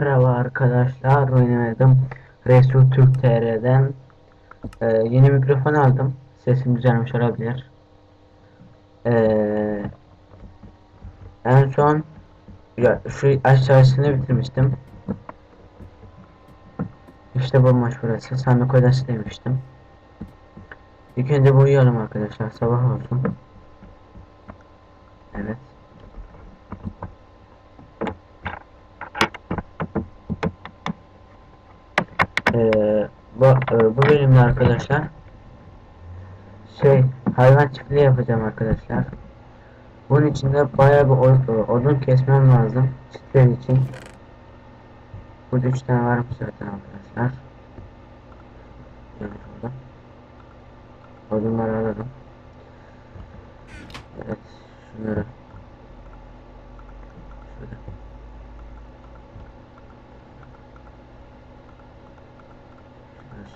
Merhaba arkadaşlar, oynadım Resul Türk TR'den Ee, yeni mikrofon aldım. Sesim güzelmiş olabilir. Ee, en son ya, şu aşağısını bitirmiştim. İşte bu maç burası. Sandık odası demiştim. İlk önce uyuyalım arkadaşlar. Sabah olsun. Evet. Ee, bu, e, bu bölümde arkadaşlar şey hayvan çiftliği yapacağım arkadaşlar. Bunun için de bayağı bir od- odun kesmem lazım çiftler için. Burada 3 tane varmış zaten arkadaşlar. Orada. Odunları alalım. Evet şunları. Şöyle.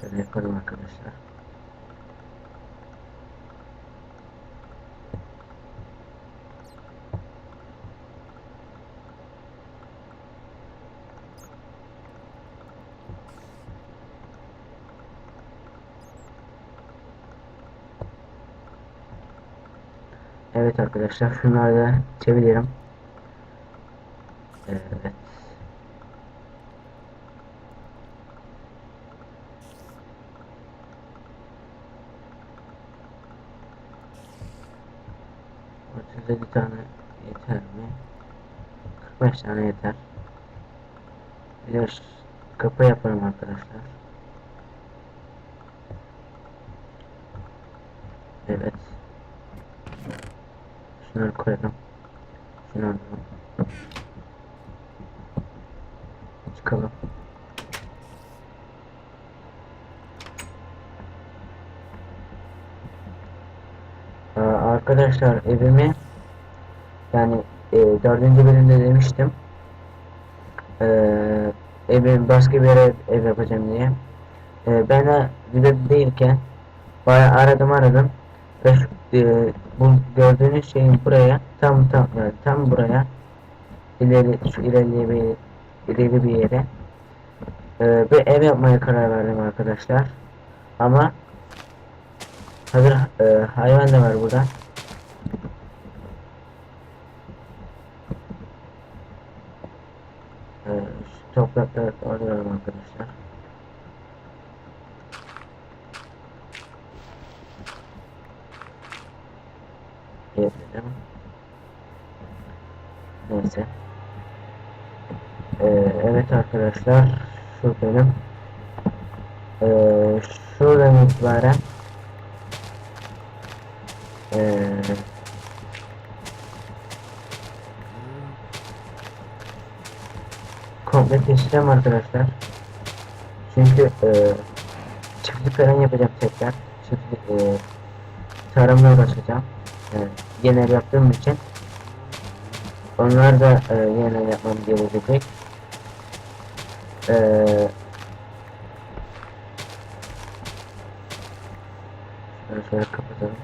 Şöyle yaparım arkadaşlar. Evet arkadaşlar şunları da çeviririm. Evet. Otuz yedi tane yeter mi? 45 tane yeter. Bir kapı yaparım arkadaşlar. Evet. Şunları koyalım. Şunu alalım. Çıkalım. Arkadaşlar evimi dördüncü bölümde demiştim. Ee, evi başka bir yere ev yapacağım diye. Ee, ben de videoda değilken bayağı aradım aradım ve şu, e, bu gördüğünüz şeyin buraya tam tam yani tam buraya ileri şu ileri bir ileri bir yere e, bir ev yapmaya karar verdim arkadaşlar. Ama hazır e, hayvan da var burada. E, şu toprakları alıyorum arkadaşlar. Diyebilirim. Neyse. Ee, evet arkadaşlar şu benim ee, şuradan itibaren keseceğim arkadaşlar. Çünkü ee, çiftlik falan yapacağım tekrar. Çiftlik ee, tarımla uğraşacağım. Ee, genel yaptığım için. Onlar da e, yeniden yapmam gerekecek. Eee şöyle şöyle kapatalım.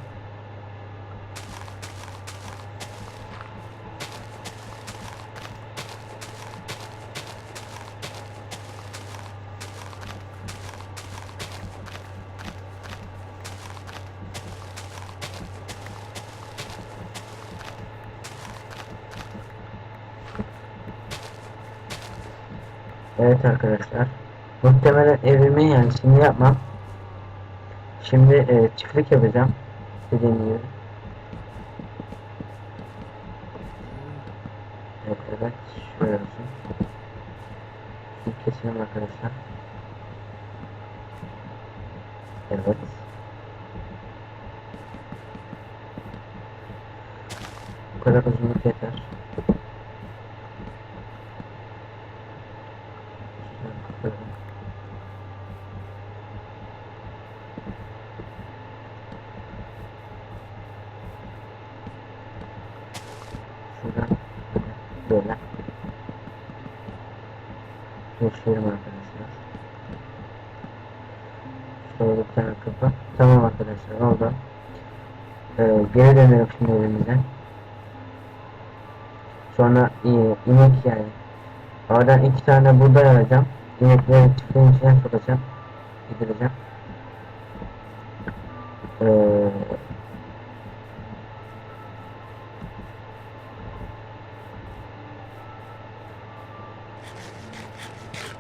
Evet arkadaşlar. Muhtemelen evimi yani şimdi yapmam. Şimdi e, çiftlik yapacağım. Dediğim gibi. Evet evet. Şöyle olsun. Şimdi keselim arkadaşlar. Evet. Bu kadar uzunluk yeter. Şöyle kapatalım. Şuradan böyle geçiyorum arkadaşlar. Tane kapı. Tamam arkadaşlar oldu. Ee, geri dönelim şimdi evimize. Sonra e, inek yani Oradan iki tane buğday alacağım. İnekleri çiftliğin içine sokacağım. Gidireceğim. Ee,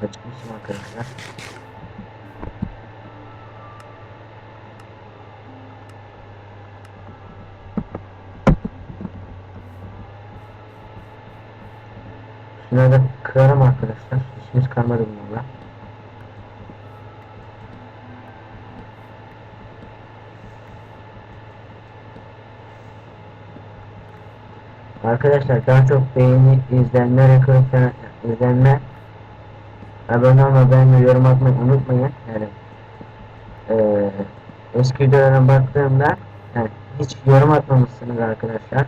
Açmışım arkadaşlar. Şunları da kırarım arkadaşlar. İşimiz kalmadı bunlarla. Arkadaşlar daha çok beğeni, izlenme falan izlenme abone olma, beğenme, yorum atmayı unutmayın. Yani eee eski videolara baktığımda yani hiç yorum atmamışsınız arkadaşlar.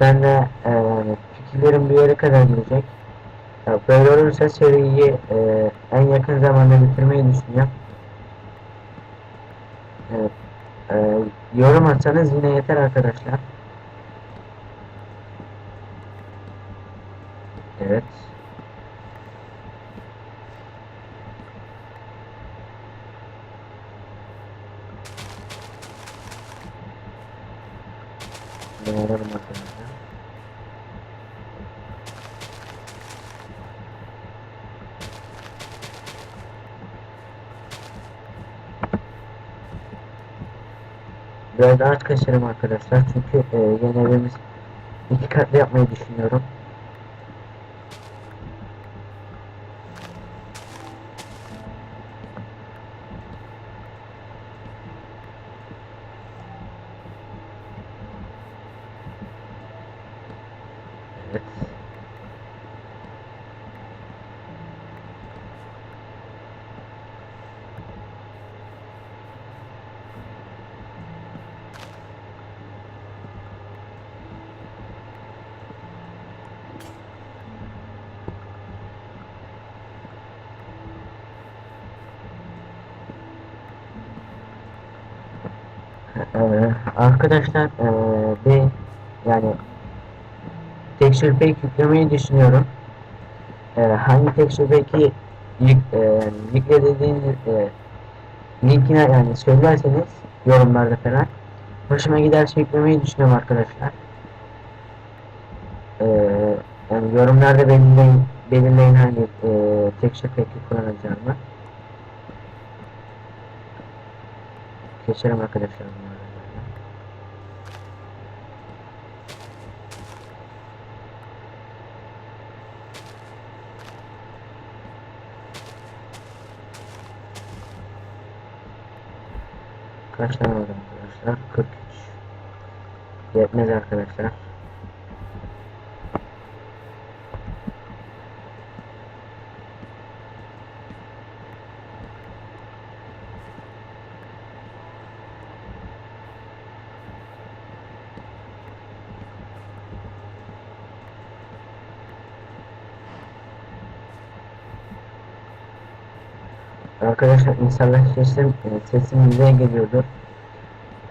Ben de eee fikirlerim bir yere kadar gidecek. Ya böyle olursa seriyi eee, en yakın zamanda bitirmeyi düşünüyorum. Evet. Eee, yorum atsanız yine yeter arkadaşlar. Evet. Ben ararım arkadaşlar. Biraz ağaç kaçırım arkadaşlar çünkü e, yeni evimiz iki katlı yapmayı düşünüyorum. Ee, arkadaşlar ee, bir yani texture pack yüklemeyi düşünüyorum. Ee, hangi texture pack'i yük, yani yükle dediğiniz ee, linkine yani söylerseniz yorumlarda falan hoşuma giderse yüklemeyi düşünüyorum arkadaşlar. Yani yorumlarda belirleyin, belirleyin hangi ee, texture pack'i kullanacağımı. Geçelim arkadaşlar bunları. Kaç tane var arkadaşlar? 43. Yetmez arkadaşlar. Arkadaşlar inşallah sesim, sesim güzel geliyordur.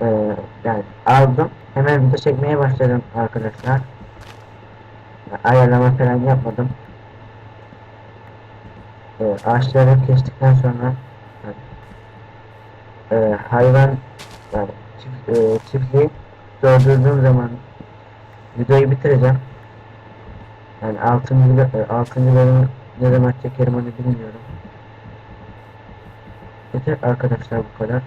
Ee, yani aldım. Hemen video çekmeye başladım arkadaşlar. Ayarlama falan yapmadım. Ee, ağaçları kestikten sonra e, hayvan yani çift, e, çiftliği doldurduğum zaman videoyu bitireceğim. Yani 6. bölüm, 6. bölümü ne zaman çekerim onu bilmiyorum. Yeter arkadaşlar bu kadar.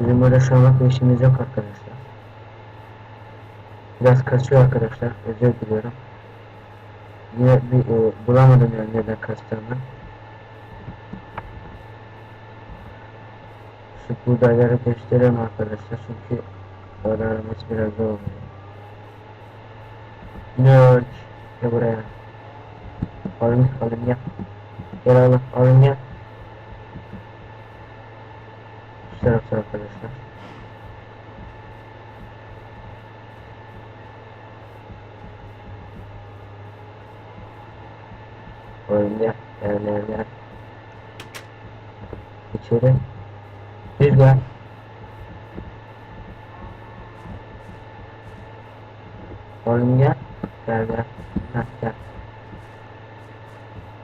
Bizim şu anlık bir işimiz yok arkadaşlar. Biraz kaçıyor arkadaşlar. Özür diliyorum. Yine bir e, bulamadım yani neden kaçtığımı. Şu buğdayları göstereyim arkadaşlar çünkü aramız biraz zor oluyor. Nerd. Gel buraya. Alın, alın ya. Gel alın, alın ya. Şu tarafta arkadaşlar. Alın ya. Gel, gel, gel. İçeri. Gel. Oğlum gel. Gel gel. Gel.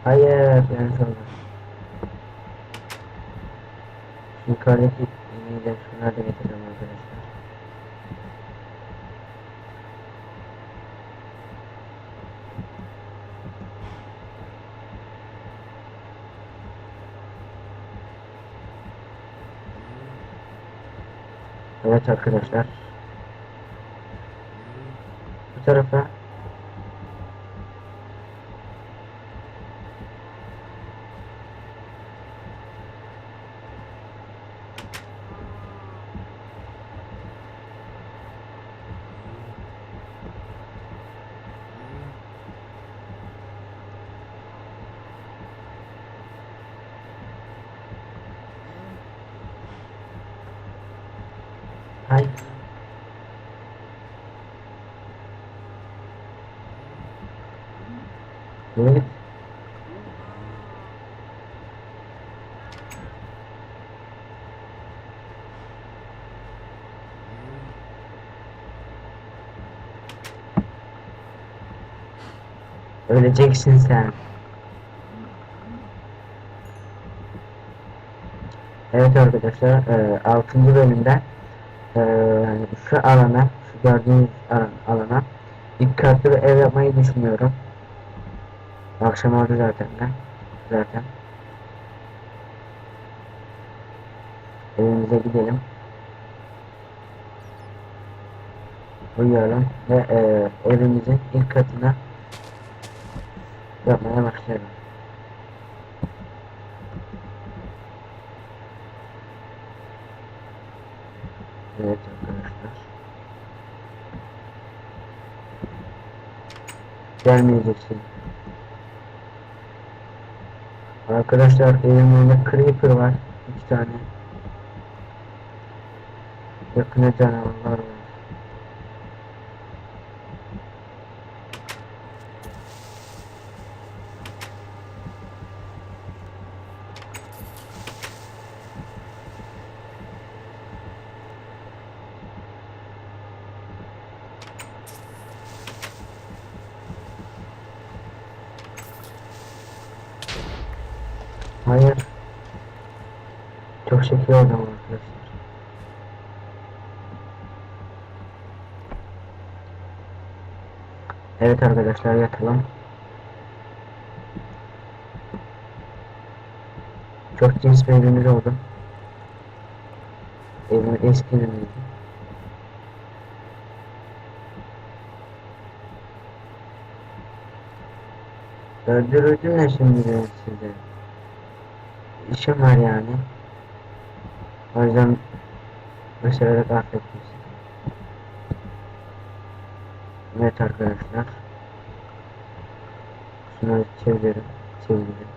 Hayır ben sonra. Şu yukarıdaki iğneyi de şunları da getireceğim arkadaşlar. Evet arkadaşlar. Bu tarafa Evet. Öleceksin sen. Evet arkadaşlar, e, 6. bölümde e, şu alana, şu gördüğünüz alan, alana ilk katlı bir ev yapmayı düşünüyorum. Akşam oldu zaten de. Zaten. Evimize gidelim. Uyuyalım ve e, evimizin ilk katına yapmaya başlayalım. Evet arkadaşlar. Gelmeyeceksin. Arkadaşlar elimde creeper var. iki tane. Yakına canavarlar var. Hayır. Şekil adam arkadaşlar. Evet arkadaşlar yatalım. Çok cins bir evimiz oldu. Evim eski evimizdi. Öldürürdüm de şimdi size. İşim var yani. O yüzden mesela da affetmiştim. Evet arkadaşlar. Şunları çevirelim. Çevirelim.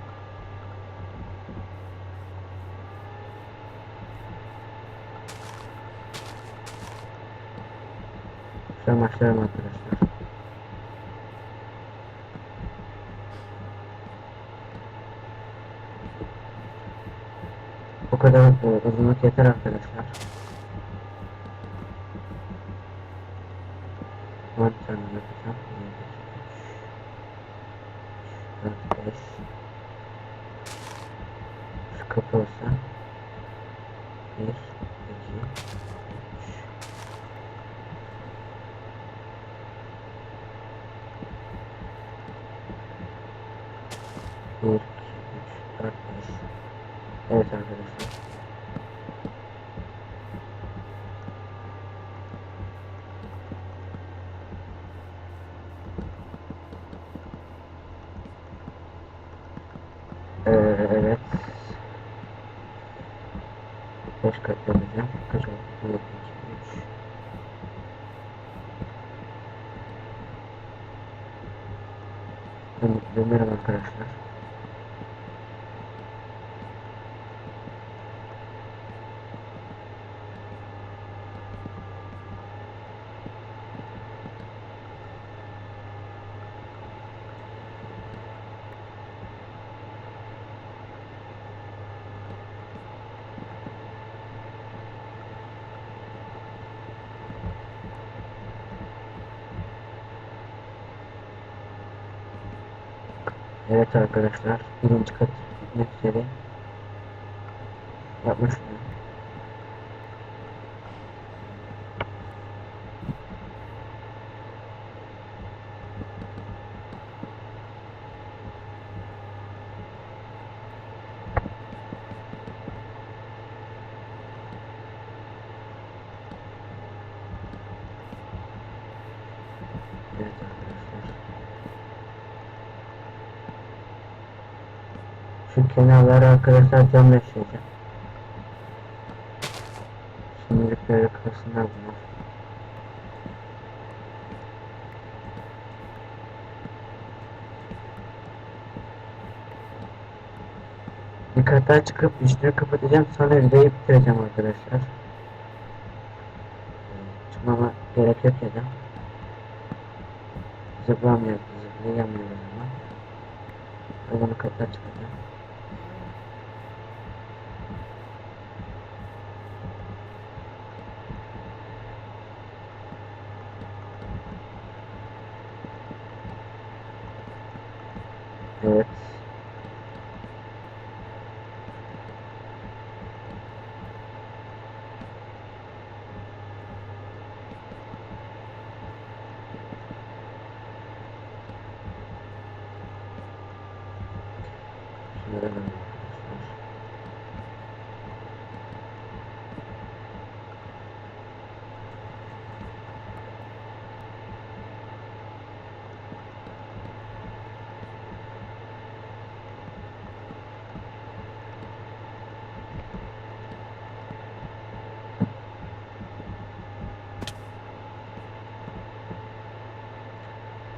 Şuna başlayalım arkadaşlar. Bu kadar e, uzunluk yeter arkadaşlar. On tane yapacağım. 4, 5 Şu kapı olsa 1, 2, 3 1, 2, 3, 4, 5 Evet arkadaşlar. Ee, evet. 5 Evet arkadaşlar birinci kat bitmek üzere. Evet arkadaşlar. Şu kenarları arkadaşlar cam yaşayacağım. Şimdilik böyle kalsınlar bunlar. Daha çıkıp üstünü kapatacağım sonra videoyu bitireceğim arkadaşlar. Çıkmama gerek yok ya da. Zıplamıyoruz, zıplayamıyoruz ama. O zaman katlar. Evet. Şunları alalım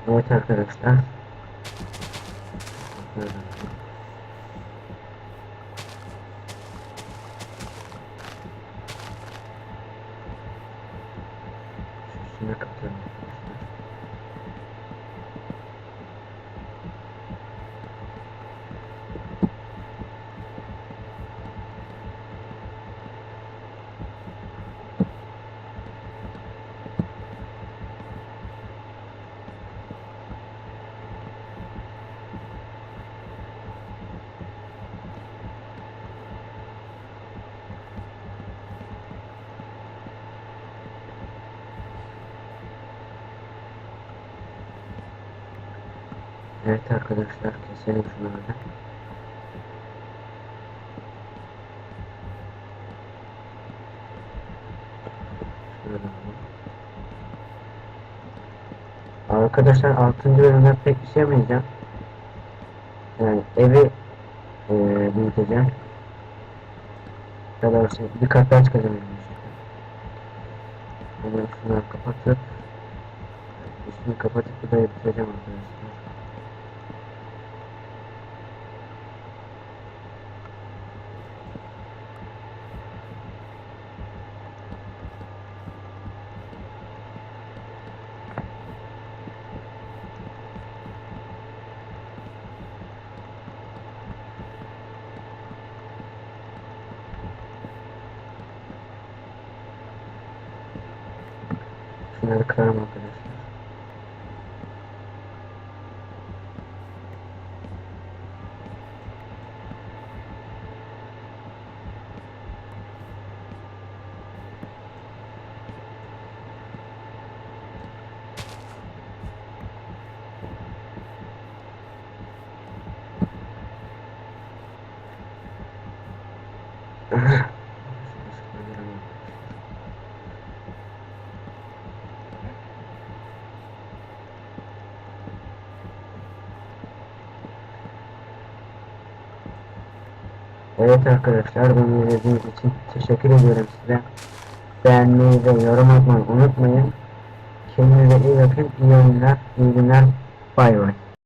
arkadaşlar. Evet arkadaşlar. Şuna kapatalım Evet arkadaşlar keselim şunları da. Arkadaşlar 6. bölümde pek bir şey yapmayacağım. Yani evi eee büyüteceğim. Ya da bir kat çıkacağım. Hemen şunları kapatıp üstünü kapatıp burayı bitireceğim arkadaşlar. Şunları kırarım arkadaşlar. Evet arkadaşlar beni izlediğiniz için teşekkür ediyorum size. Beğenmeyi ve yorum atmayı unutmayın. Kendinize iyi bakın. İyi oyunlar, iyi günler. Bay bay.